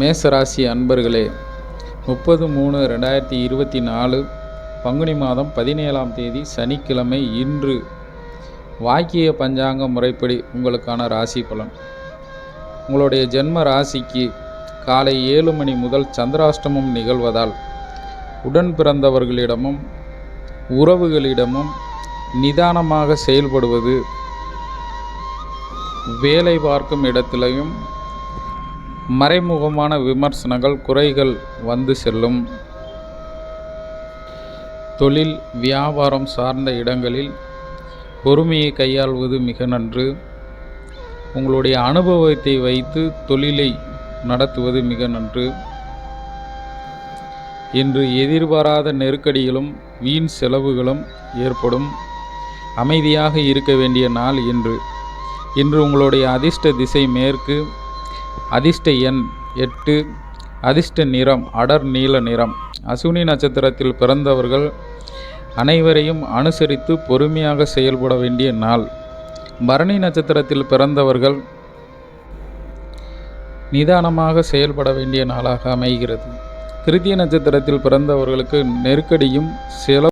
மேசராசி அன்பர்களே முப்பது மூணு ரெண்டாயிரத்தி இருபத்தி நாலு பங்குனி மாதம் பதினேழாம் தேதி சனிக்கிழமை இன்று வாக்கிய பஞ்சாங்க முறைப்படி உங்களுக்கான ராசி பலன். உங்களுடைய ஜென்ம ராசிக்கு காலை ஏழு மணி முதல் சந்திராஷ்டமம் நிகழ்வதால் உடன் பிறந்தவர்களிடமும் உறவுகளிடமும் நிதானமாக செயல்படுவது வேலை பார்க்கும் இடத்திலையும் மறைமுகமான விமர்சனங்கள் குறைகள் வந்து செல்லும். தொழில் வியாபாரம் சார்ந்த இடங்களில் பொறுமையை கையாள்வது மிக நன்று. உங்களுடைய அனுபவத்தை வைத்து தொழிலை நடத்துவது மிக நன்று. இன்று எதிர்பாராத நெருக்கடிகளும் வீண் செலவுகளும் ஏற்படும். அமைதியாக இருக்க வேண்டிய நாள் இன்று. இன்று உங்களுடைய அதிர்ஷ்ட திசை மேற்கு அதிர்ஷ்ட எண் எட்டு அதிர்ஷ்ட நிறம் அடர் நீல நிறம். அசுனி நட்சத்திரத்தில் பிறந்தவர்கள் அனைவரையும் அனுசரித்து பொறுமையாக செயல்பட வேண்டிய நாள். பரணி நட்சத்திரத்தில் பிறந்தவர்கள் நிதானமாக செயல்பட வேண்டிய நாளாக அமைகிறது. திருத்திய நட்சத்திரத்தில் பிறந்தவர்களுக்கு நெருக்கடியும் செலவு